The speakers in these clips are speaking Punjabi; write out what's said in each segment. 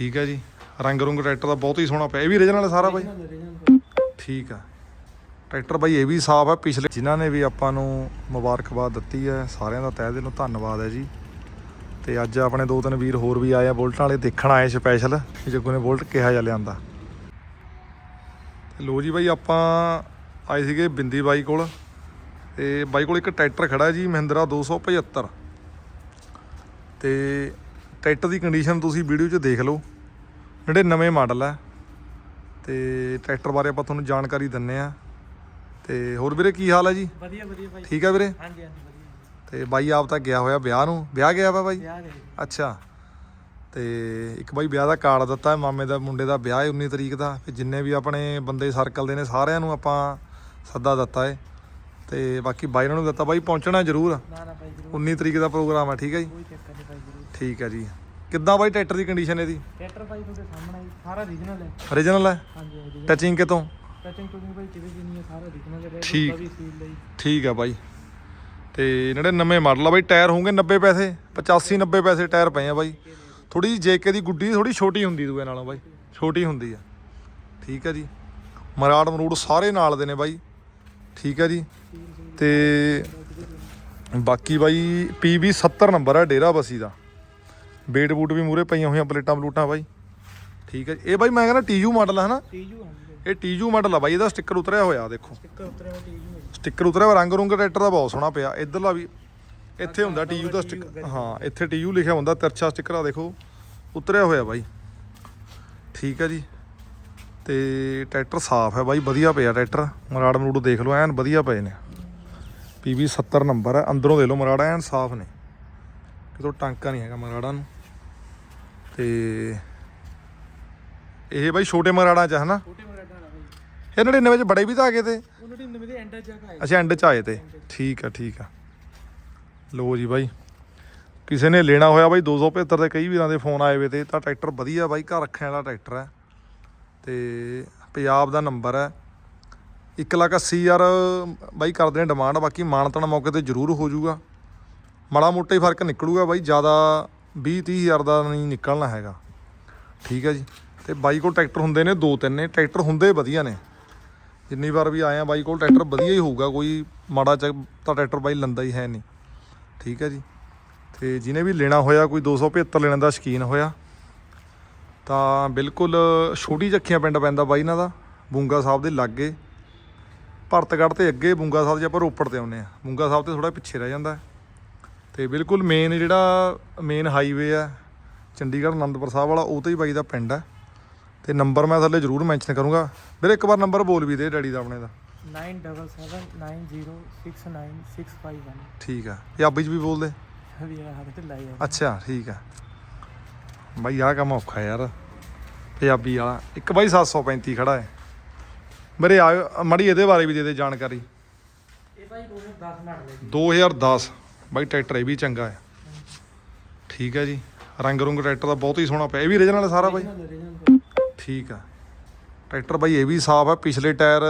ਠੀਕ ਹੈ ਜੀ। ਰੰਗ ਰੁੰਗ ਟਰੈਕਟਰ ਦਾ ਬਹੁਤ ਹੀ ਸੋਹਣਾ ਪਿਆ। ਇਹ ਵੀ ਹੈ ਸਾਰਾ ਬਾਈ? ਠੀਕ ਆ। ਟਰੈਕਟਰ ਬਾਈ ਇਹ ਵੀ ਸਾਫ਼ ਹੈ ਪਿਛਲੇ ਜਿਨ੍ਹਾਂ ਨੇ ਵੀ ਆਪਾਂ ਨੂੰ ਮੁਬਾਰਕਬਾਦ ਦਿੱਤੀ ਹੈ ਸਾਰਿਆਂ ਦਾ ਤਹਿ ਦਿਲੋਂ ਧੰਨਵਾਦ ਹੈ ਜੀ। ਤੇ ਅੱਜ ਆਪਣੇ ਦੋ ਤਿੰਨ ਵੀਰ ਹੋਰ ਵੀ ਆਏ ਆ ਬੁਲਟਾਂ ਵਾਲੇ ਦੇਖਣ ਆਏ ਸਪੈਸ਼ਲ ਜੱਗੂ ਨੇ ਬੁਲਟ ਕਿਹਾ ਜਾ ਲਿਆਂਦਾ। ਤੇ ਲੋ ਜੀ ਬਾਈ ਆਪਾਂ ਆਏ ਸੀਗੇ ਬਿੰਦੀ ਬਾਈ ਕੋਲ। ਤੇ ਬਾਈ ਕੋਲ ਇੱਕ ਟਰੈਕਟਰ ਖੜਾ ਜੀ ਮਹਿੰਦਰਾ 275 ਤੇ ਟਰੈਕਟਰ ਦੀ ਕੰਡੀਸ਼ਨ ਤੁਸੀਂ ਵੀਡੀਓ 'ਚ ਦੇਖ ਲਓ। ਜਿਹੜੇ ਨਵੇਂ ਮਾਡਲ ਹੈ ਤੇ ਟਰੈਕਟਰ ਬਾਰੇ ਆਪਾਂ ਤੁਹਾਨੂੰ ਜਾਣਕਾਰੀ ਦਿੰਨੇ ਆ। ਤੇ ਹੋਰ ਵੀਰੇ ਕੀ ਹਾਲ ਹੈ ਜੀ? ਵਧੀਆ ਵਧੀਆ ਭਾਈ। ਠੀਕ ਹੈ ਵੀਰੇ? ਹਾਂਜੀ ਹਾਂਜੀ ਵਧੀਆ। ਤੇ ਬਾਈ ਆਪ ਤਾਂ ਗਿਆ ਹੋਇਆ ਵਿਆਹ ਨੂੰ। ਵਿਆਹ ਗਿਆ ਵਾ ਬਾਈ? ਅੱਛਾ। ਤੇ ਇੱਕ ਬਾਈ ਵਿਆਹ ਦਾ ਕਾਰਡ ਦਿੱਤਾ ਮਾਮੇ ਦਾ ਮੁੰਡੇ ਦਾ ਵਿਆਹ ਹੈ 19 ਤਰੀਕ ਦਾ। ਤੇ ਜਿੰਨੇ ਵੀ ਆਪਣੇ ਬੰਦੇ ਸਰਕਲ ਦੇ ਨੇ ਸਾਰਿਆਂ ਨੂੰ ਆਪਾਂ ਸੱਦਾ ਦਿੱਤਾ ਹੈ ਤੇ ਬਾਕੀ ਬਾਈ ਨੂੰ ਦਿੱਤਾ। ਬਾਈ ਪਹੁੰਚਣਾ ਜ਼ਰੂਰ। ਨਾ ਨਾ ਭਾਈ ਜਰੂਰ। 19 ਤਰੀਕ ਦਾ ਪ੍ਰੋਗਰਾਮ ਹੈ ਠੀਕ ਹੈ ਜੀ? ਠੀਕ ਹੈ ਜੀ। ਕਿੱਦਾਂ ਬਾਈ ਟਰੈਕਟਰ ਦੀ ਕੰਡੀਸ਼ਨ ਇਹਦੀ? ਟਰੈਕਟਰ ਭਾਈ ਤੁਹਾਡੇ ਸਾਹਮਣੇ ਹੀ ਸਾਰਾ ਰੀਜਨਲ ਹੈ। ਓਰੀਜਨਲ ਹੈ? ਹਾਂਜੀ ਹਾਂਜੀ ਟੱਚਿੰਗ ਕਿਤੋਂ ਟਚਿੰਗ ਟੂਚਿੰਗ ਭਾਈ ਕਿਵੇਂ ਨਹੀਂ ਹੈ ਸਾਰਾ ਰੀਜਨਲ ਹੈ ਠੀਕ। ਵੀ ਸੀਲ ਲਈ ਠੀਕ ਆ ਬਾਈ। ਤੇ ਜਿਹੜੇ ਨਵੇਂ ਮਾਡਲ ਆ ਬਾਈ ਟਾਇਰ ਹੋਣਗੇ 90 ਪੈਸੇ 85 90 ਪੈਸੇ ਟਾਇਰ ਪਏ ਆ ਬਾਈ। ਥੋੜੀ ਜਿਹੀ ਜੇਕੇ ਦੀ ਗੁੱਡੀ ਥੋੜੀ ਛੋਟੀ ਹੁੰਦੀ ਦੂਏ ਨਾਲੋਂ ਬਾਈ ਛੋਟੀ ਹੁੰਦੀ ਆ। ਠੀਕ ਆ ਜੀ। ਮਰਾੜ ਮਰੂੜ ਸਾਰੇ ਨਾਲ ਦੇ ਨੇ ਬਾਈ। ਠੀਕ ਆ ਜੀ। ਤੇ ਬਾਕੀ ਬਾਈ PB 70 ਨੰਬਰ ਆ ਡੇਰਾ ਬਸੀ ਦਾ। ਬੇਟ ਬੂਟ ਵੀ ਮੂਰੇ ਪਈਆਂ ਹੋਈਆਂ ਪਲੇਟਾਂ ਪਲੂਟਾਂ ਬਾਈ। ਠੀਕ ਜੀ। ਇਹ ਬਾਈ ਮੈਂ ਕਹਿੰਦਾ TU ਮਾਡਲ ਆ ਹਨਾ? ਟੀਯੂ ਹਾਂਜੀ ਇਹ TU ਮਾਡਲ ਆ ਬਾਈ ਇਹਦਾ ਸਟicker ਉਤਰਿਆ ਹੋਇਆ ਦੇਖੋ। ਸਟicker ਉਤਰਿਆ ਹੋਇਆ ਟੀਯੂ ਹੈ ਸਟicker ਉਤਰਿਆ ਹੋਇਆ ਰੰਗ ਰੁੰਗ ਟਰੈਕਟਰ ਦਾ ਬਹੁਤ ਸੋਹਣਾ ਪਿਆ। ਇਧਰਲਾ ਵੀ ਇੱਥੇ ਹੁੰਦਾ ਟੀਯੂ ਦਾ ਸਟicker ਹਾਂ ਇੱਥੇ ਟੀਯੂ ਲਿਖਿਆ ਹੁੰਦਾ ਤਿਰਛਾ ਸਟicker ਆ ਦੇਖੋ। ਉਤਰਿਆ ਹੋਇਆ ਬਾਈ। ਠੀਕ ਹੈ ਜੀ। ਤੇ ਟਰੈਕਟਰ ਸਾਫ਼ ਹੈ ਬਾਈ ਵਧੀਆ ਪਿਆ ਟਰੈਕਟਰ। ਮਰਾੜ ਮਰੂੜ ਦੇਖ ਲਓ ਐਨ ਵਧੀਆ ਪਏ ਨੇ। PV 70 ਨੰਬਰ ਹੈ ਅੰਦਰੋਂ ਦੇ ਲਓ ਮਰਾੜਾ ਐਨ ਸਾਫ਼ ਨੇ। ਕਿਤੋਂ ਟਾਂਕਾ ਨਹੀਂ ਹੈਗਾ ਮਰਾੜਾ ਨੂੰ। ਤੇ ਇਹ ਬਾਈ ਛੋਟੇ ਮਰਾੜਾਂ ਚ ਹੈ ਨਾ ਛੋਟੇ ਭਾਈ ਇਹ 99 ਚ ਬੜੇ ਵੀ ਤਾਂ ਆ ਗਏ ਤੇ? ਉਹਨਾਂ ਦੀ ਨਵੇਂ ਦੇ ਐਂਡ ਜਗ੍ਹਾ ਹੈ ਅੱਛਾ ਐਂਡ ਚ ਆਏ ਤੇ। ਠੀਕ ਆ ਠੀਕ ਆ। ਲੋ ਜੀ ਬਾਈ। ਕਿਸੇ ਨੇ ਲੈਣਾ ਹੋਇਆ ਬਾਈ 275 ਦੇ ਕਈ ਵੀਰਾਂ ਦੇ ਫੋਨ ਆਏ ਵੇ ਤੇ। ਤਾਂ ਟਰੈਕਟਰ ਵਧੀਆ ਬਾਈ ਘਰ ਰੱਖਣ ਵਾਲਾ ਟਰੈਕਟਰ ਹੈ ਤੇ ਪੰਜਾਬ ਦਾ ਨੰਬਰ ਹੈ 1 ਲੱਖ 80 ਹਜ਼ਾਰ ਬਾਈ ਕਰਦੇ ਨੇ ਡਿਮਾਂਡ। ਬਾਕੀ ਮਾਨਤਨ ਮੌਕੇ ਤੇ ਜ਼ਰੂਰ ਹੋ ਜਾਊਗਾ। ਮਾੜਾ ਮੋਟਾ ਹੀ ਫ਼ਰਕ ਨਿਕਲੂਗਾ ਬਾਈ। ਜ਼ਿਆਦਾ 20 30 ਹਜ਼ਾਰ ਦਾ ਨਹੀਂ ਨਿਕਲਣਾ ਹੈਗਾ। ਠੀਕ ਹੈ ਜੀ। ਤੇ ਬਾਈ ਕੋਲ ਟਰੈਕਟਰ ਹੁੰਦੇ ਨੇ ਦੋ ਤਿੰਨ ਨੇ। ਟਰੈਕਟਰ ਹੁੰਦੇ ਵਧੀਆ ਨੇ। ਜਿੰਨੀ ਵਾਰ ਵੀ ਆਏ ਆ ਬਾਈ ਕੋਲ ਟਰੈਕਟਰ ਵਧੀਆ ਹੀ ਹੋਊਗਾ। ਕੋਈ ਮਾੜਾ ਚ ਤਾਂ ਟਰੈਕਟਰ ਬਾਈ ਲੰਦਾ ਹੀ ਹੈ ਨਹੀਂ। ਠੀਕ ਹੈ ਜੀ। ਤੇ ਜਿਹਨੇ ਵੀ ਲੈਣਾ ਹੋਇਆ, ਕੋਈ 275 ਲੈਣ ਦਾ ਸ਼ਕੀਨ ਹੋਇਆ, ਤਾਂ ਬਿਲਕੁਲ ਛੋਟੀ ਜੱਖੀਆਂ ਪਿੰਡ ਪੈਂਦਾ ਬਾਈ ਇਹਨਾਂ ਦਾ। ਬੁੰਗਾ ਸਾਹਿਬ ਦੇ ਲਾਗੇ। ਭਰਤਗੜ੍ਹ ਤੇ ਅੱਗੇ ਬੁੰਗਾ ਸਾਹਿਬ ਜੇ ਆਪਾਂ ਰੋਪੜ ਤੇ ਆਉਂਦੇ ਆ ਬੁੰਗਾ ਸਾਹਿਬ ਤੇ ਥੋੜਾ ਪਿੱਛੇ ਰਹਿ ਜਾਂਦਾ। ਤੇ ਬਿਲਕੁਲ ਮੇਨ ਜਿਹੜਾ ਮੇਨ ਹਾਈਵੇ ਆ ਚੰਡੀਗੜ੍ਹ ਅਨੰਦਪੁਰ ਸਾਹਿਬ ਵਾਲਾ ਉਹ ਤੇ ਹੀ ਬਾਈ ਦਾ ਪਿੰਡ ਹੈ ਤੇ ਨੰਬਰ ਮੈਂ ਥੱਲੇ ਜ਼ਰੂਰ ਮੈਂਸ਼ਨ ਕਰੂੰਗਾ। ਵੀਰੇ ਇੱਕ ਵਾਰ ਨੰਬਰ ਬੋਲ ਵੀ ਦੇ ਡੈਡੀ ਦਾ ਆਪਣੇ ਦਾ। 9779069651 ਠੀਕ ਆ। ਪੰਜਾਬੀ ਚ ਵੀ ਬੋਲ ਦੇ ਅੱਛਾ ਠੀਕ ਆ। ਬਾਈ ਆਹ ਕੰਮ ਔਖਾ ਯਾਰ। ਪੰਜਾਬੀ ਵਾਲਾ ਇੱਕ ਬਾਈ 735 ਖੜਾ ਹੈ। ਮੇਰੇ ਆਇਓ ਮੜੀ ਇਹਦੇ ਬਾਰੇ ਵੀ ਦੇ ਦੇ ਜਾਣਕਾਰੀ। ਇਹ ਭਾਈ 2010 ਮਾਡਲ ਹੈ ਜੀ 2010 ਬਾਈ ਟਰੈਕਟਰ ਇਹ ਵੀ ਚੰਗਾ ਹੈ ਠੀਕ ਹੈ ਜੀ। ਰੰਗ ਰੁੰਗ ਟਰੈਕਟਰ ਦਾ ਬਹੁਤ ਹੀ ਸੋਹਣਾ ਪਿਆ। ਇਹ ਵੀ original ਹੈ ਸਾਰਾ ਬਾਈ? ਠੀਕ ਆ। ਟਰੈਕਟਰ ਬਾਈ ਇਹ ਵੀ ਸਾਫ਼ ਹੈ ਪਿਛਲੇ ਟਾਇਰ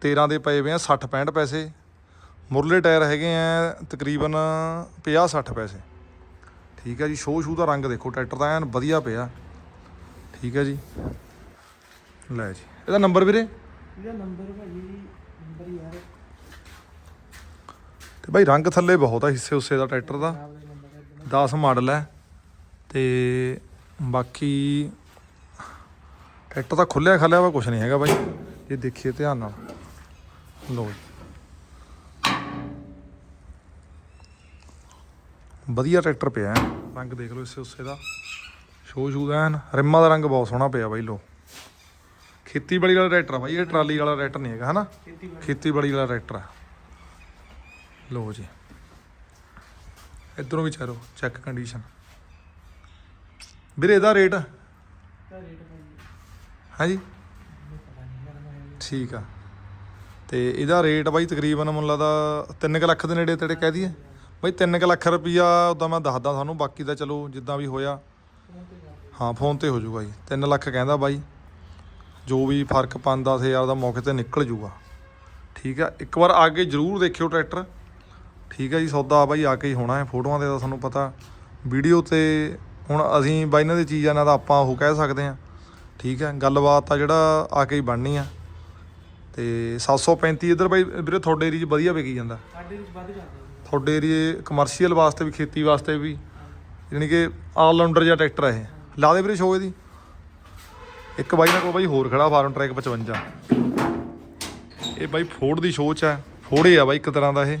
13 ਦੇ ਪਏ ਹੋਏ ਆ 60 65 ਪੈਸੇ। ਮੁਰਲੇ ਟਾਇਰ ਹੈਗੇ ਆ ਤਕਰੀਬਨ 50 60 ਪੈਸੇ। ਠੀਕ ਹੈ ਜੀ। ਸ਼ੋ ਸ਼ੂ ਦਾ ਰੰਗ ਦੇਖੋ। ਟਰੈਕਟਰ ਦਾ ਐਨ ਵਧੀਆ ਪਿਆ। ਠੀਕ ਹੈ ਜੀ। ਲੈ ਜੀ। ਇਹਦਾ ਨੰਬਰ ਵੀਰੇ? ਇਹਦਾ ਨੰਬਰ ਭਾਈ, ਨੰਬਰ ਯਾਰ। ਤੇ ਬਾਈ ਰੰਗ ਥੱਲੇ ਬਹੁਤ ਆ ਹਿੱਸੇ ਉਸੇ ਦਾ ਟਰੈਕਟਰ ਦਾ। ਨਾਮ 10 ਮਾਡਲ ਹੈ ਤੇ ਬਾਕੀ ਟਰੈਕਟਰ ਤਾਂ ਖੁੱਲਿਆ ਖੱਲਿਆ ਵਾ ਕੁਝ ਨਹੀਂ ਹੈਗਾ ਬਾਈ। ਇਹ ਦੇਖੀਏ ਧਿਆਨ ਨਾਲ। ਲੋ ਜੀ। ਵਧੀਆ ਟਰੈਕਟਰ ਪਿਆ ਹੈ। ਰੰਗ ਦੇਖ ਲਓ ਇਸੇ ਉਸੇ ਦਾ। ਸ਼ੋ ਸ਼ੂ ਦਾ ਐਨ। ਰਿਮਾਂ ਦਾ ਰੰਗ ਬਹੁਤ ਸੋਹਣਾ ਪਿਆ ਬਾਈ ਲੋ ਖੇਤੀਬਾੜੀ ਵਾਲਾ ਟਰੈਕਟਰ ਆ ਬਾਈ, ਇਹ ਟਰਾਲੀ ਵਾਲਾ ਟਰੈਕਟਰ ਨਹੀਂ ਹੈਗਾ, ਹਨਾ? ਖੇਤੀ ਖੇਤੀਬਾੜੀ ਵਾਲਾ ਟਰੈਕਟਰ ਆ। ਲੋ ਜੀ। ਇਧਰੋਂ ਵੀ ਚਾਰੋ ਚੈੱਕ ਕੰਡੀਸ਼ਨ ਵੀਰੇ ਇਹਦਾ ਰੇਟ ਹਾਂਜੀ? ਠੀਕ ਆ। ਤੇ ਇਹਦਾ ਰੇਟ ਬਾਈ ਤਕਰੀਬਨ ਮੈਨੂੰ ਲੱਗਦਾ 3 ਲੱਖ ਦੇ ਨੇੜੇ ਤੇੜੇ ਕਹਿ ਦਈਏ। ਬਾਈ 3 ਲੱਖ ਰੁਪਈਆ ਉਦਾਂ ਮੈਂ ਦੱਸਦਾ ਤੁਹਾਨੂੰ ਬਾਕੀ ਦਾ ਚਲੋ ਜਿੱਦਾਂ ਵੀ ਹੋਇਆ। ਹਾਂ ਫੋਨ ਤੇ ਹੋ ਜਾਊਗਾ ਜੀ 3 ਲੱਖ ਕਹਿੰਦਾ ਬਾਈ। ਜੋ ਵੀ ਫ਼ਰਕ 5-10 ਹਜ਼ਾਰ ਦਾ ਮੌਕੇ ਤੇ ਨਿਕਲ ਜਾਊਗਾ ਠੀਕ ਆ। ਇੱਕ ਵਾਰ ਆ ਕੇ ਜਰੂਰ ਦੇਖਿਓ ਟਰੈਕਟਰ। ਠੀਕ ਆ ਜੀ ਸੌਦਾ ਬਾਈ ਆ ਕੇ ਹੀ ਹੋਣਾ ਹੈ ਫੋਟੋਆਂ ਦੇ ਤਾਂ ਤੁਹਾਨੂੰ ਪਤਾ। ਵੀਡੀਓ ਤੇ ਹੁਣ ਅਸੀਂ ਬਾਈ ਇਹਨਾਂ ਦੀ ਚੀਜ਼ਾਂ ਨਾਲ ਤਾਂ ਆਪਾਂ ਉਹ ਕਹਿ ਸਕਦੇ ਆ ਠੀਕ ਹੈ ਗੱਲਬਾਤ ਤਾਂ ਜਿਹੜਾ ਆ ਕੇ ਹੀ ਬਣਨੀ ਆ। ਤੇ 735 ਇੱਧਰ ਬਾਈ ਵੀਰੇ ਤੁਹਾਡੇ ਏਰੀਆ 'ਚ ਵਧੀਆ ਵਿਕੀ ਜਾਂਦਾ। ਸਾਡੇ ਵਿੱਚ ਵੱਧ ਜਾਂਦਾ ਤੁਹਾਡੇ ਏਰੀਏ ਕਮਰਸ਼ੀਅਲ ਵਾਸਤੇ ਵੀ ਖੇਤੀ ਵਾਸਤੇ ਵੀ ਯਾਨੀ ਕਿ ਆਲ ਰਾਊਂਡਰ ਜਿਹਾ ਟਰੈਕਟਰ ਹੈ ਇਹ। ਲਾ ਦੇ ਵੀਰੇ ਸ਼ੋਅ ਇਹਦੀ। ਇੱਕ ਬਾਈ ਨਾਲ ਕੋਲ ਬਾਈ ਹੋਰ ਖੜਾ ਫਾਰਮ ਟਰੈਕ 55 ਇਹ ਬਾਈ ਫੋਰਡ ਦੀ ਸੋਚ ਹੈ ਫੋੜੇ ਆ ਬਾਈ ਇੱਕ ਤਰ੍ਹਾਂ ਦਾ ਇਹ।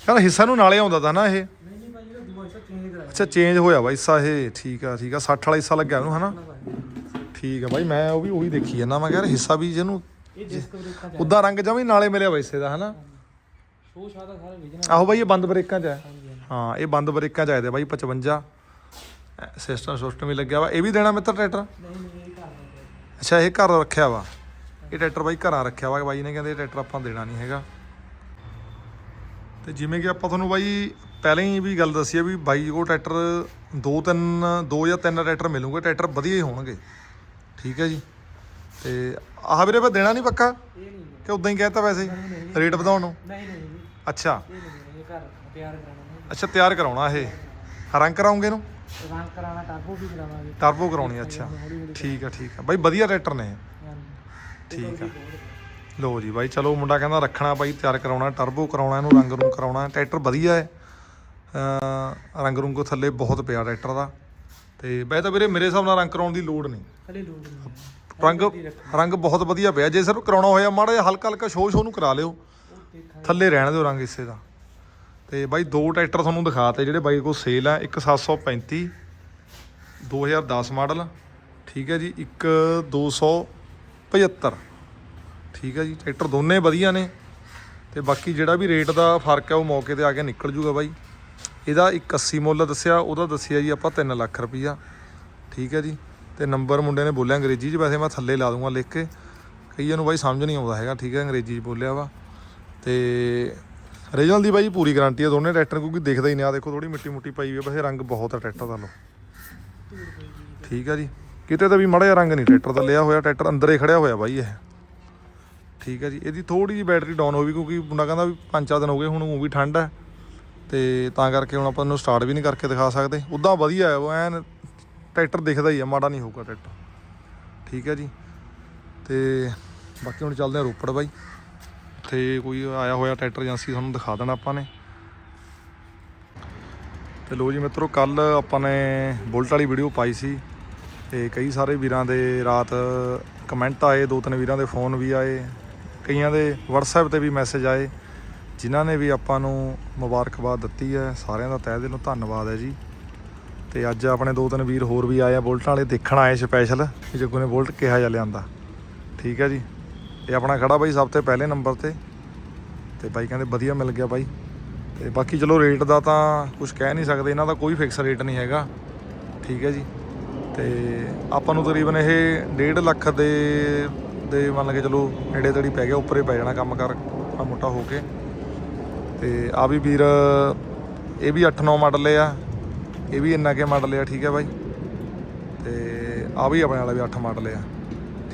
ਕਹਿੰਦਾ ਹਿੱਸਾ ਨੂੰ ਨਾਲੇ ਆਉਂਦਾ ਤਾਂ ਨਾ ਇਹ। ਨਹੀਂ ਨਹੀਂ ਭਾਈ ਇਹਦਾ ਦੂਆ ਹਿੱਸਾ ਚੇਂਜ ਕਰਾਇਆ ਅੱਛਾ ਚੇਂਜ ਹੋਇਆ ਬਾਈ ਹਿੱਸਾ ਇਹ। ਠੀਕ ਆ ਠੀਕ ਆ। 60 ਵਾਲਾ ਹਿੱਸਾ ਲੱਗਿਆ ਉਹਨੂੰ ਹਨਾ? ਭਾਈ ਠੀਕ ਆ ਬਾਈ ਮੈਂ ਉਹ ਵੀ ਉਹੀ ਦੇਖੀ ਜਾਂਦਾ ਮੈਂ ਕਿਹਾ ਯਾਰ ਹਿੱਸਾ ਵੀ ਜਿਹਨੂੰ ਇਹ ਡਿਸਕ ਬ੍ਰੇਕਾਂ ਚ ਉਦਾਂ ਰੰਗ ਜਮੀ ਨਾਲੇ ਮਿਲਿਆ ਬਾਈ ਹਿੱਸੇ ਦਾ ਹਨਾ? ਸ਼ੋ ਸ਼ਾਦਾ ਸਾਰੇ ਵਿਜਨ ਆਹੋ ਬਾਈ ਇਹ ਬੰਦ ਬ੍ਰੇਕਾਂ 'ਚ ਹੈ ਹਾਂਜੀ ਹਾਂ ਇਹ ਬੰਦ ਬ੍ਰੇਕਾਂ 'ਚ ਆਏ ਤੇ ਬਾਈ 55 ਸਿਸਟਮ ਸਿਸਟਮ ਵੀ ਲੱਗਿਆ ਵਾ। ਇਹ ਵੀ ਦੇਣਾ ਮਿੱਤਰ ਟਰੈਕਟਰ? ਨਹੀਂ ਨਹੀਂ ਇਹ ਘਰ ਦਾ ਅੱਛਾ ਇਹ ਘਰ ਰੱਖਿਆ ਵਾ। ਇਹ ਟਰੈਕਟਰ ਬਾਈ ਘਰਾਂ ਰੱਖਿਆ ਵਾ ਬਾਈ ਨੇ ਕਹਿੰਦੇ ਇਹ ਟਰੈਕਟਰ ਆਪਾਂ ਦੇਣਾ ਨਹੀਂ ਹੈਗਾ। ਤੇ ਜਿਵੇਂ ਕਿ ਆਪਾਂ ਤੁਹਾਨੂੰ ਬਾਈ ਪਹਿਲਾਂ ਹੀ ਵੀ ਗੱਲ ਦੱਸੀ ਆ ਵੀ ਬਾਈ ਕੋਲ ਟਰੈਕਟਰ ਦੋ ਤਿੰਨ ਦੋ ਜਾਂ ਤਿੰਨ ਟਰੈਕਟਰ ਮਿਲੂਗੇ ਟਰੈਕਟਰ ਵਧੀਆ ਹੀ ਹੋਣਗੇ। ਠੀਕ ਹੈ ਜੀ? ਤੇ ਆਹ ਵੀਰੇ ਮੈਂ ਦੇਣਾ ਨਹੀਂ ਪੱਕਾ? ਕਿ ਉਦਾਂ ਹੀ ਕਹਿਤਾ ਵੈਸੇ? ਰੇਟ ਵਧਾਉਣ ਨੂੰ? ਨਹੀਂ ਨਹੀਂ ਜੀ। ਅੱਛਾ। ਅੱਛਾ ਤਿਆਰ ਕਰਾਉਣਾ ਇਹ। ਰੰਗ ਕਰਾਉਂਗੇ ਇਹਨੂੰ? ਰੰਗ ਕਰਾਉਣਾ ਟਾਬੋ ਵੀ ਕਰਾਵਾਂਗੇ। ਟਰਬੋ ਕਰਾਉਣੀ ਅੱਛਾ। ਠੀਕ ਆ ਠੀਕ ਆ ਬਾਈ ਵਧੀਆ ਟਰੈਕਟਰ ਨੇ ਠੀਕ ਆ। ਲੋ ਜੀ ਬਾਈ ਚਲੋ ਮੁੰਡਾ ਕਹਿੰਦਾ ਰੱਖਣਾ ਬਾਈ ਤਿਆਰ ਕਰਾਉਣਾ ਟਰਬੋ ਕਰਾਉਣਾ ਇਹਨੂੰ ਰੰਗ ਰੂੰਗ ਕਰਾਉਣਾ। ਟਰੈਕਟਰ ਵਧੀਆ ਹੈ। ਰੰਗ ਰੂੰਗ ਥੱਲੇ ਬਹੁਤ ਪਿਆ ਟਰੈਕਟਰ ਦਾ। ਤੇ ਵੈਸੇ ਤਾਂ ਵੀਰੇ ਮੇਰੇ ਹਿਸਾਬ ਨਾਲ ਰੰਗ ਕਰਾਉਣ ਦੀ ਲੋੜ ਨਹੀਂ। ਹਲੇ। ਰੰਗ ਰੰਗ ਬਹੁਤ ਵਧੀਆ ਪਿਆ। ਜੇ ਸਿਰਫ ਕਰਾਉਣਾ ਹੋਇਆ ਮਾੜਾ ਜਿਹਾ ਹਲਕਾ ਹਲਕਾ ਸ਼ੋਅ ਸ਼ੋਅ ਨੂੰ ਕਰਾ ਲਿਓ। ਥੱਲੇ ਰਹਿਣ ਦਿਓ ਰੰਗ ਇਸੇ ਦਾ। ਤੇ ਬਾਈ ਦੋ ਟਰੈਕਟਰ ਤੁਹਾਨੂੰ ਦਿਖਾਤੇ ਜਿਹੜੇ ਬਾਈ ਕੋਲ ਸੇਲ ਆ। ਇੱਕ 735 2010 ਮਾਡਲ। ਠੀਕ ਹੈ ਜੀ ਇੱਕ 275 ਠੀਕ ਆ ਜੀ, ਟਰੈਕਟਰ ਦੋਨੇ ਵਧੀਆ ਨੇ ਤੇ ਬਾਕੀ ਜਿਹੜਾ ਵੀ ਰੇਟ ਦਾ ਫ਼ਰਕ ਹੈ, ਉਹ ਮੌਕੇ ਤੇ ਆ ਕੇ ਨਿਕਲ ਜੂਗਾ ਬਾਈ। ਇਹਦਾ 81 ਮੁੱਲ ਦੱਸਿਆ, ਉਹਦਾ ਦੱਸਿਆ ਜੀ ਆਪਾਂ 3 ਲੱਖ ਰੁਪਈਆ। ਠੀਕ ਹੈ ਜੀ, ਤੇ ਨੰਬਰ ਮੁੰਡੇ ਨੇ ਬੋਲਿਆ, ਅੰਗਰੇਜ਼ੀ 'ਚ ਵੈਸੇ ਮੈਂ ਥੱਲੇ ਲਾ ਦੂੰਗਾ ਲਿਖ ਕੇ। ਕਈਆਂ ਨੂੰ ਬਾਈ ਸਮਝ ਨਹੀਂ ਆਉਂਦਾ ਹੈਗਾ, ਠੀਕ ਹੈ, ਅੰਗਰੇਜ਼ੀ 'ਚ ਬੋਲਿਆ ਵਾ। ਤੇ ਰੀਜਨਲ ਦੀ ਬਾਈ ਪੂਰੀ ਗਾਰੰਟੀ ਹੈ ਦੋਨੇ ਟਰੈਕਟਰ ਕਿਉਂਕਿ ਦੇਖਦਾ ਹੀ ਨਹੀਂ ਆ। ਦੇਖੋ ਥੋੜੀ ਮਿੱਟੀ ਮੁੱਟੀ ਪਾਈ ਹੋਈ ਹੈ ਵੈਸੇ ਰੰਗ ਬਹੁਤ ਹੈ ਟਰੈਕਟਰ ਦਾ ਲੋ ਠੀਕ ਹੈ ਜੀ, ਕਿਤੇ ਤਾਂ ਵੀ ਮਾੜਾ ਜਿਹਾ ਰੰਗ ਨਹੀਂ ਟਰੈਕਟਰ ਦਾ ਲਿਆ ਹੋਇਆ, ਟਰੈਕਟਰ ਅੰਦਰ ਹੀ ਖੜਿਆ ਹੋਇਆ ਬਾਈ ਇਹ। ਠੀਕ ਹੈ ਜੀ। ਇਹਦੀ ਥੋੜੀ ਜਿਹੀ ਬੈਟਰੀ ਡਾਊਨ ਹੋ ਗਈ ਕਿਉਂਕਿ ਮੁੰਡਾ ਕਹਿੰਦਾ ਵੀ ਪੰਜ ਚਾਰ ਦਿਨ ਹੋ ਗਏ, ਹੁਣ ਉਹ ਵੀ ਠੰਡ ਹੈ। ਤੇ ਤਾਂ ਕਰਕੇ ਹੁਣ ਆਪਾਂ ਇਹਨੂੰ ਸਟਾਰਟ ਵੀ ਨਹੀਂ ਕਰਕੇ ਦਿਖਾ ਸਕਦੇ। ਉਦਾਂ ਵਧੀਆ ਹੈ, ਉਹ ਐਨ ਟਰੈਕਟਰ ਦਿਖਦਾ ਹੀ ਆ ਮਾੜਾ ਨਹੀਂ ਹੋਊਗਾ ਟਰੈਕਟਰ। ਠੀਕ ਹੈ ਜੀ। ਤੇ ਬਾਕੀ ਹੁਣ ਚੱਲਦੇ ਆ ਰੋਪੜ ਬਾਈ। ਉੱਥੇ ਕੋਈ ਆਇਆ ਹੋਇਆ ਟਰੈਕਟਰ ਏਜੰਸੀ ਤੁਹਾਨੂੰ ਦਿਖਾ ਦੇਣਾ ਆਪਾਂ ਨੇ। ਤੇ ਲੋ ਜੀ ਮਿੱਤਰੋ, ਕੱਲ ਆਪਾਂ ਨੇ ਬੁਲਟ ਵਾਲੀ ਵੀਡੀਓ ਪਾਈ ਸੀ। ਤੇ ਕਈ ਸਾਰੇ ਵੀਰਾਂ ਦੇ ਰਾਤ ਕਮੈਂਟ ਆਏ, ਦੋ ਤਿੰਨ ਵੀਰਾਂ ਦੇ ਫੋਨ ਵੀ ਆਏ। ਕਈਆਂ ਦੇ WhatsApp ਤੇ ਵੀ ਮੈਸੇਜ ਆਏ, ਜਿਨ੍ਹਾਂ ਨੇ ਵੀ ਆਪਾਂ ਨੂੰ ਮੁਬਾਰਕਬਾਦ ਦਿੱਤੀ ਹੈ। ਸਾਰਿਆਂ ਦਾ ਤਹਿ ਦਿਲੋਂ ਧੰਨਵਾਦ ਹੈ ਜੀ। ਤੇ ਅੱਜ ਆਪਣੇ ਦੋ ਤਿੰਨ ਵੀਰ ਹੋਰ ਵੀ ਆਏ ਆ ਬੁਲਟਾਂ ਵਾਲੇ, ਦੇਖਣ ਆਏ ਸਪੈਸ਼ਲ ਕਿ ਜੱਗੂ ਨੇ ਬੁਲਟ ਕਿਹਾ ਜਾ ਲਿਆਂਦਾ। ਠੀਕ ਹੈ ਜੀ। ਇਹ ਆਪਣਾ ਖੜਾ ਬਾਈ ਸਭ ਤੋਂ ਪਹਿਲੇ ਨੰਬਰ ਤੇ। ਤੇ ਬਾਈ ਕਹਿੰਦੇ ਵਧੀਆ ਮਿਲ ਗਿਆ ਬਾਈ। ਤੇ ਬਾਕੀ ਚਲੋ ਰੇਟ ਦਾ ਤਾਂ ਕੁਝ ਕਹਿ ਨਹੀਂ ਸਕਦੇ, ਇਹਨਾਂ ਦਾ ਕੋਈ ਫਿਕਸ ਰੇਟ ਨਹੀਂ ਹੈਗਾ। ਠੀਕ ਹੈ ਜੀ। ਤੇ ਆਪਾਂ ਨੂੰ ਤਕਰੀਬਨ ਇਹ 1.5 ਲੱਖ ਦੇ ਦੇ ਮੰਨ ਕੇ ਚਲੋ ਨੇੜੇ ਤੇੜੀ ਪੈ ਗਿਆ, ਉੱਪਰੇ ਪੈ ਜਾਣਾ ਕੰਮ ਕਰ ਆ ਮੋਟਾ ਹੋ ਕੇ। ਤੇ ਆ ਵੀ ਵੀਰ, ਇਹ ਵੀ 8-9 ਮਾਡਲ ਆ। ਇਹ ਵੀ ਇੰਨਾ ਕੇ ਮਾਡਲ ਆ, ਠੀਕ ਹੈ ਬਾਈ। ਤੇ ਆ ਵੀ ਆਪਣੇ ਵਾਲਾ ਵੀ 8 ਮਾਡਲ ਆ।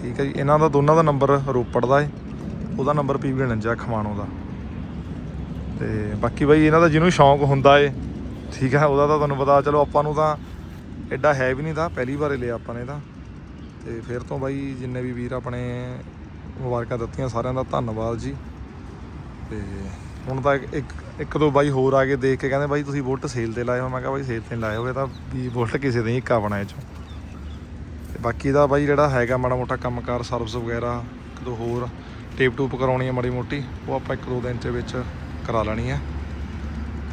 ਠੀਕ ਹੈ ਜੀ। ਇਹਨਾਂ ਦਾ ਦੋਨਾਂ ਦਾ ਨੰਬਰ ਰੋਪੜ ਦਾ ਏ। ਉਹਦਾ ਨੰਬਰ ਪੀਵੀ 49 ਖਮਾਣੋ ਦਾ। ਤੇ ਬਾਕੀ ਬਾਈ, ਇਹਨਾਂ ਦਾ ਜਿਹਨੂੰ ਸ਼ੌਂਕ ਹੁੰਦਾ ਏ, ਠੀਕ ਹੈ ਉਹਦਾ ਤਾਂ ਤੁਹਾਨੂੰ ਪਤਾ, ਚਲੋ ਆਪਾਂ ਨੂੰ ਤਾਂ ਐਡਾ ਹੈ ਵੀ ਨਹੀਂ ਤਾਂ, ਪਹਿਲੀ ਵਾਰ ਲਿਆ ਆਪਾਂ ਨੇ ਤਾਂ। ਤੇ ਫਿਰ ਤੋਂ ਬਾਈ ਜਿੰਨੇ ਵੀ ਵੀਰ ਆਪਣੇ ਮੁਬਾਰਕਾਂ ਦਿੱਤੀਆਂ ਸਾਰਿਆਂ ਦਾ ਧੰਨਵਾਦ ਜੀ। ਤੇ ਹੁਣ ਤਾਂ ਇੱਕ- ਇੱਕ ਦੋ ਬਾਈ ਹੋਰ ਆ ਕੇ ਦੇਖ ਕੇ ਕਹਿੰਦੇ ਬਾਈ ਤੁਸੀਂ ਬੁਲਟ ਸੇਲ ਤੇ ਲਾਏ ਹੋ। ਮੈਂ ਕਿਹਾ ਬਾਈ ਸੇਲ ਤੇ ਲਾਏ ਹੋਏ ਤਾਂ ਵੀ ਬੁਲਟ ਕਿਸੇ ਦੇ ਹੀ ਇੱਕਾ ਬਣਾਏ ਚੋਂ। ਤੇ ਬਾਕੀ ਦਾ ਬਾਈ ਜਿਹੜਾ ਹੈਗਾ ਮਾੜਾ ਮੋਟਾ ਕੰਮਕਾਰ ਸਰਵਿਸ ਵਗੈਰਾ, ਇੱਕ ਦੋ ਹੋਰ ਟੇਪ ਟੂਪ ਕਰਾਉਣੀ ਹੈ ਮਾੜੀ ਮੋਟੀ, ਉਹ ਆਪਾਂ ਇੱਕ ਦੋ ਦਿਨ ਦੇ ਵਿੱਚ ਕਰਾ ਲੈਣੀ ਹੈ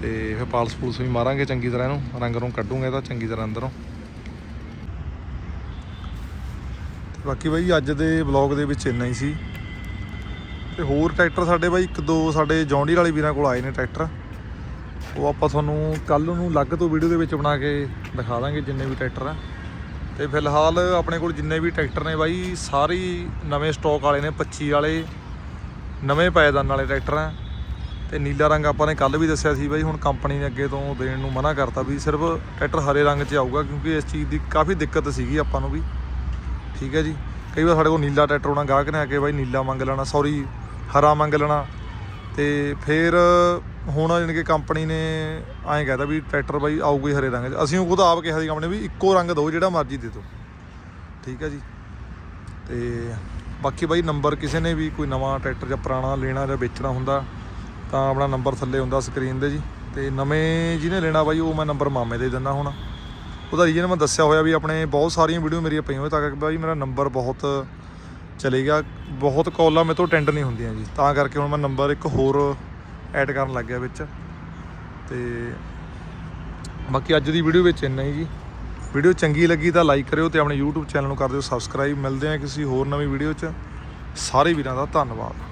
ਤੇ ਫਿਰ ਪਾਲਸ ਪੂਲਸ ਵੀ ਮਾਰਾਂਗੇ ਚੰਗੀ ਤਰ੍ਹਾਂ ਇਹਨੂੰ, ਰੰਗ ਨੂੰ ਕੱਢੂਗੇ ਤਾਂ ਚੰਗੀ ਤਰ੍ਹਾਂ ਅੰਦਰੋਂ ਤੇ ਬਾਕੀ ਬਾਈ, ਅੱਜ ਦੇ ਵਲੌਗ ਦੇ ਵਿੱਚ ਇੰਨਾ ਹੀ ਸੀ। ਤੇ ਹੋਰ ਟਰੈਕਟਰ ਸਾਡੇ ਬਾਈ, ਇੱਕ ਦੋ ਸਾਡੇ ਜੌਂਡੀਰ ਵਾਲੇ ਵੀਰਾਂ ਕੋਲ ਆਏ ਨੇ ਟਰੈਕਟਰ ਉਹ ਆਪਾਂ ਤੁਹਾਨੂੰ ਕੱਲ ਨੂੰ ਅਲੱਗ ਤੋਂ ਵੀਡੀਓ ਦੇ ਵਿੱਚ ਬਣਾ ਕੇ ਦਿਖਾ ਦਾਂਗੇ ਜਿੰਨੇ ਵੀ ਟਰੈਕਟਰ ਆ। ਤੇ ਫਿਲਹਾਲ ਆਪਣੇ ਕੋਲ ਜਿੰਨੇ ਵੀ ਟਰੈਕਟਰ ਨੇ ਬਾਈ, ਸਾਰੇ ਨਵੇਂ ਸਟਾਕ ਵਾਲੇ ਨੇ 25 ਵਾਲੇ, ਨਵੇਂ ਪਾਇਦਾਨ ਵਾਲੇ ਟਰੈਕਟਰ ਆ। ਤੇ ਨੀਲਾ ਰੰਗ ਆਪਾਂ ਨੇ ਕੱਲ ਵੀ ਦੱਸਿਆ ਸੀ ਬਾਈ, ਹੁਣ ਕੰਪਨੀ ਨੇ ਅੱਗੇ ਤੋਂ ਦੇਣ ਨੂੰ ਮਨਾ ਕਰਤਾ ਵੀ ਸਿਰਫ ਟਰੈਕਟਰ ਹਰੇ ਰੰਗ 'ਚ ਆਊਗਾ ਕਿਉਂਕਿ ਇਸ ਚੀਜ਼ ਦੀ ਕਾਫੀ ਦਿੱਕਤ ਸੀਗੀ ਆਪਾਂ ਨੂੰ ਵੀ। ਠੀਕ ਹੈ ਜੀ। ਕਈ ਵਾਰ ਸਾਡੇ ਕੋਲ ਨੀਲਾ ਟਰੈਕਟਰ ਹੋਣਾ, ਗਾਹਕ ਨੇ ਆ ਕੇ ਬਾਈ ਨੀਲਾ ਮੰਗ ਲੈਣਾ ਸੌਰੀ ਹਰਾ ਮੰਗ ਲੈਣਾ। ਤੇ ਫਿਰ ਹੁਣ ਜਾਣੀ ਕਿ ਕੰਪਨੀ ਨੇ ਐਂ ਕਹਿਤਾ ਵੀ ਟਰੈਕਟਰ ਬਾਈ ਆਊਗਾ ਹੀ ਹਰੇ ਰੰਗ 'ਚ। ਅਸੀਂ ਉਹ ਖੁਦ ਆਪ ਕਿਹਾ ਸੀ ਕੰਪਨੀ ਵੀ ਇੱਕੋ ਰੰਗ ਦਿਓ, ਜਿਹੜਾ ਮਰਜ਼ੀ ਦੇ ਦਿਓ। ਠੀਕ ਹੈ ਜੀ। ਤੇ ਬਾਕੀ ਬਾਈ ਨੰਬਰ ਕਿਸੇ ਨੇ ਵੀ ਕੋਈ ਨਵਾਂ ਟਰੈਕਟਰ ਜਾਂ ਪੁਰਾਣਾ ਲੈਣਾ ਜਾਂ ਵੇਚਣਾ ਹੁੰਦਾ, ਤਾਂ ਆਪਣਾ ਨੰਬਰ ਥੱਲੇ ਹੁੰਦਾ ਸਕਰੀਨ ਦੇ ਜੀ। ਤੇ ਨਵੇਂ ਜਿਹਨੇ ਲੈਣਾ ਬਾਈ, ਉਹ ਮੈਂ ਨੰਬਰ ਮਾਮੇ ਦੇ ਦਿੰਦਾ ਹੁਣ। ਉਹਦਾ ਰੀਜਨ ਮੈਂ ਦੱਸਿਆ ਹੋਇਆ ਵੀ ਆਪਣੇ ਬਹੁਤ ਸਾਰੀਆਂ ਵੀਡੀਓ ਮੇਰੀਆਂ ਪਈਆਂ ਹੋਈਆਂ ਤਾਂ ਕਰਕੇ ਬਾਈ ਮੇਰਾ ਨੰਬਰ ਬਹੁਤ ਚਲੇ ਗਿਆ। ਬਹੁਤ ਕਾਲਾਂ ਮੇਰੇ ਤੋਂ ਅਟੈਂਡ ਨਹੀਂ ਹੁੰਦੀਆਂ ਜੀ। ਤਾਂ ਕਰਕੇ ਹੁਣ ਮੈਂ ਨੰਬਰ ਇੱਕ ਹੋਰ ਐਡ ਕਰਨ ਲੱਗ ਗਿਆ ਵਿੱਚ। ਤੇ ਬਾਕੀ ਅੱਜ ਦੀ ਵੀਡੀਓ ਵਿੱਚ ਇੰਨਾ ਹੀ ਜੀ। ਵੀਡੀਓ ਚੰਗੀ ਲੱਗੀ ਤਾਂ ਲਾਈਕ ਕਰਿਓ ਤੇ ਆਪਣੇ YouTube ਚੈਨਲ ਨੂੰ ਕਰ ਦਿਓ ਸਬਸਕ੍ਰਾਈਬ ਮਿਲਦੇ ਆ ਕਿਸੇ ਹੋਰ ਨਵੀਂ ਵੀਡੀਓ 'ਚ। ਸਾਰੇ ਵੀਰਾਂ ਦਾ ਧੰਨਵਾਦ।